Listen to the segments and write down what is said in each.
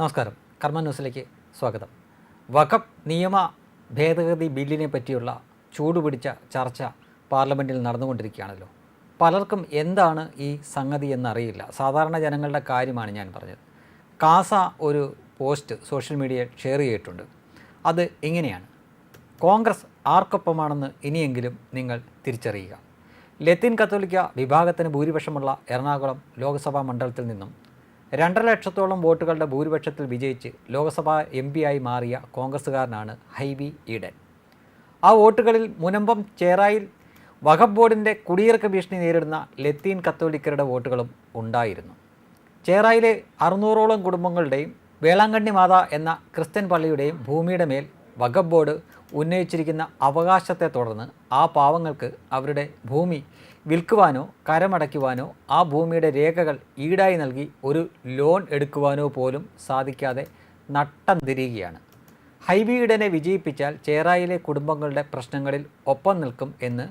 നമസ്കാരം. കർമ്മ ന്യൂസിലേക്ക് സ്വാഗതം. വഖഫ് നിയമ ഭേദഗതി ബില്ലിനെ പറ്റിയുള്ള ചൂടുപിടിച്ച ചർച്ച പാർലമെന്റിൽ നടന്നുകൊണ്ടിരിക്കുകയാണല്ലോ. പലർക്കും എന്താണ് ഈ സംഗതി എന്നറിയില്ല. സാധാരണ ജനങ്ങളുടെ കാര്യമാണ് ഞാൻ പറഞ്ഞത്. കാസ ഒരു പോസ്റ്റ് സോഷ്യൽ മീഡിയയിൽ ഷെയർ ചെയ്തിട്ടുണ്ട്. അത് ഇങ്ങനെയാണ്. കോൺഗ്രസ് ആർക്കൊപ്പമാണെന്ന് ഇനിയെങ്കിലും നിങ്ങൾ തിരിച്ചറിയുക. ലത്തീൻ കത്തോലിക്ക വിഭാഗത്തിന് ഭൂരിപക്ഷമുള്ള എറണാകുളം ലോക്സഭാ മണ്ഡലത്തിൽ നിന്നും രണ്ടര ലക്ഷത്തോളം വോട്ടുകളുടെ ഭൂരിപക്ഷത്തിൽ വിജയിച്ച് ലോക്സഭാ എം ആയി മാറിയ കോൺഗ്രസ്സുകാരനാണ് ഹൈബി ഈഡൻ. ആ വോട്ടുകളിൽ മുനമ്പം ചേറായിൽ വഖബ് ബോർഡിന്റെ കുടിയിറക്ക ഭീഷണി നേരിടുന്ന ലത്തീൻ കത്തോലിക്കരുടെ വോട്ടുകളും ഉണ്ടായിരുന്നു. ചേറായിലെ അറുന്നൂറോളം കുടുംബങ്ങളുടെയും വേളാങ്കണ്ണി മാതാ എന്ന ക്രിസ്ത്യൻ പള്ളിയുടെയും ഭൂമിയുടെ മേൽ വഖഫ് ബോർഡ് ഉന്നയിച്ചിരിക്കുന്ന അവകാശത്തെ തുടർന്ന് ആ പാവങ്ങൾക്ക് അവരുടെ ഭൂമി വിൽക്കുവാനോ കരമടയ്ക്കുവാനോ ആ ഭൂമിയുടെ രേഖകൾ ഈടായി നൽകി ഒരു ലോൺ എടുക്കുവാനോ പോലും സാധിക്കാതെ നട്ടം തിരിയുകയാണ് ഹൈവീഡനെ വിജയിപ്പിച്ചാൽ ചേറായിലെ കുടുംബങ്ങളുടെ പ്രശ്നങ്ങളിൽ ഒപ്പം നിൽക്കും എന്ന്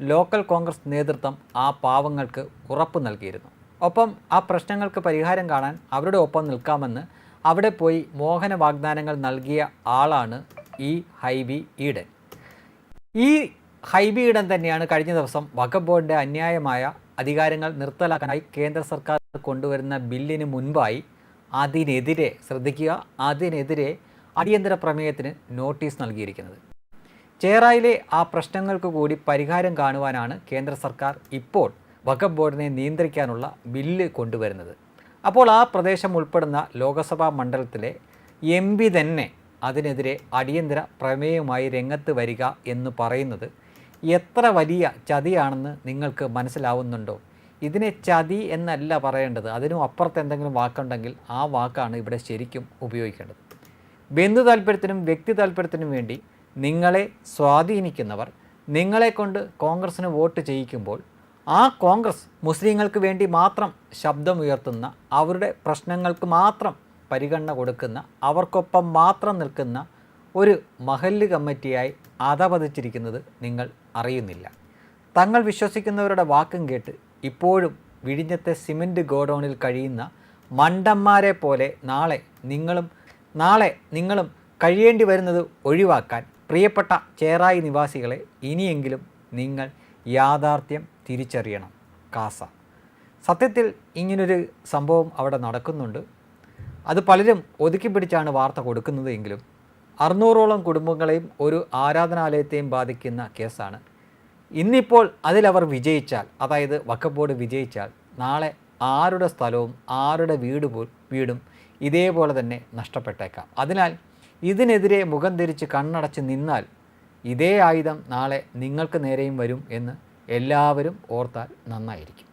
ലോക്കൽ കോൺഗ്രസ് നേതൃത്വം ആ പാവങ്ങൾക്ക് ഉറപ്പ് നൽകിയിരുന്നു. ഒപ്പം ആ പ്രശ്നങ്ങൾക്ക് പരിഹാരം കാണാൻ അവരുടെ ഒപ്പം നിൽക്കാമെന്ന് അവിടെ പോയി മോഹന വാഗ്ദാനങ്ങൾ നൽകിയ ആളാണ് ഈ ഹൈബി ഈഡൻ. ഈ ഹൈബി ഈഡൻ തന്നെയാണ് കഴിഞ്ഞ ദിവസം വഖബ് ബോർഡിന്റെ അന്യായമായ അധികാരങ്ങൾ നിർത്തലാക്കാനായി കേന്ദ്ര സർക്കാർ കൊണ്ടുവരുന്ന ബില്ലിന് മുൻപായി അതിനെതിരെ ശ്രദ്ധിക്കുക അതിനെതിരെ അടിയന്തര പ്രമേയത്തിന് നോട്ടീസ് നൽകിയിരിക്കുന്നത്. ചേറായിലെ ആ പ്രശ്നങ്ങൾക്ക് കൂടി പരിഹാരം കാണുവാനാണ് കേന്ദ്ര സർക്കാർ ഇപ്പോൾ വഖബ് ബോർഡിനെ നിയന്ത്രിക്കാനുള്ള ബില്ല് കൊണ്ടുവരുന്നത്. അപ്പോൾ ആ പ്രദേശം ഉൾപ്പെടുന്ന ലോക്സഭാ മണ്ഡലത്തിലെ എം തന്നെ അതിനെതിരെ അടിയന്തര പ്രമേയവുമായി രംഗത്ത് വരിക എന്ന് പറയുന്നത് എത്ര വലിയ ചതിയാണെന്ന് നിങ്ങൾക്ക് മനസ്സിലാവുന്നുണ്ടോ? ഇതിനെ ചതി എന്നല്ല പറയേണ്ടത്. അതിനും അപ്പുറത്ത് എന്തെങ്കിലും വാക്കുണ്ടെങ്കിൽ ആ വാക്കാണ് ഇവിടെ ശരിക്കും ഉപയോഗിക്കേണ്ടത്. ബന്ധു താല്പര്യത്തിനും വ്യക്തി താല്പര്യത്തിനും വേണ്ടി നിങ്ങളെ സ്വാധീനിക്കുന്നവർ നിങ്ങളെ കൊണ്ട് കോൺഗ്രസ്സിന് വോട്ട് ചെയ്യിക്കുമ്പോൾ ആ കോൺഗ്രസ് മുസ്ലിങ്ങൾക്ക് വേണ്ടി മാത്രം ശബ്ദമുയർത്തുന്ന അവരുടെ പ്രശ്നങ്ങൾക്ക് മാത്രം പരിഗണന കൊടുക്കുന്ന അവർക്കൊപ്പം മാത്രം നിൽക്കുന്ന ഒരു മഹല്ല് കമ്മിറ്റിയായി അധപതിച്ചിരിക്കുന്നത് നിങ്ങൾ അറിയുന്നില്ല. തങ്ങൾ വിശ്വസിക്കുന്നവരുടെ വാക്കും കേട്ട് ഇപ്പോഴും വിഴിഞ്ഞത്തെ സിമന്റ് ഗോഡൗണിൽ കഴിയുന്ന മണ്ടന്മാരെ പോലെ നാളെ നിങ്ങളും നാളെ നിങ്ങളും കഴിയേണ്ടി വരുന്നത് ഒഴിവാക്കാൻ പ്രിയപ്പെട്ട ചേറായി നിവാസികളെ ഇനിയെങ്കിലും നിങ്ങൾ യാഥാർത്ഥ്യം തിരിച്ചറിയണം. കാസ. സത്യത്തിൽ ഇങ്ങനൊരു സംഭവം അവിടെ നടക്കുന്നുണ്ട്. അത് പലരും ഒതുക്കി പിടിച്ചാണ് വാർത്ത കൊടുക്കുന്നത് എങ്കിലും അറുന്നൂറോളം കുടുംബങ്ങളെയും ഒരു ആരാധനാലയത്തെയും ബാധിക്കുന്ന കേസാണ്. ഇന്നിപ്പോൾ അതിലവർ വിജയിച്ചാൽ അതായത് വഖഫ് ബോർഡ് വിജയിച്ചാൽ നാളെ ആരുടെ സ്ഥലവും ആരുടെ വീട് വീടും ഇതേപോലെ തന്നെ നഷ്ടപ്പെട്ടേക്കാം. അതിനാൽ ഇതിനെതിരെ മുഖം തിരിച്ച് കണ്ണടച്ച് നിന്നാൽ ഇതേ ആയുധം നാളെ നിങ്ങൾക്ക് നേരെയും വരും എന്ന് എല്ലാവരും ഓർത്താൽ നന്നായിരിക്കും.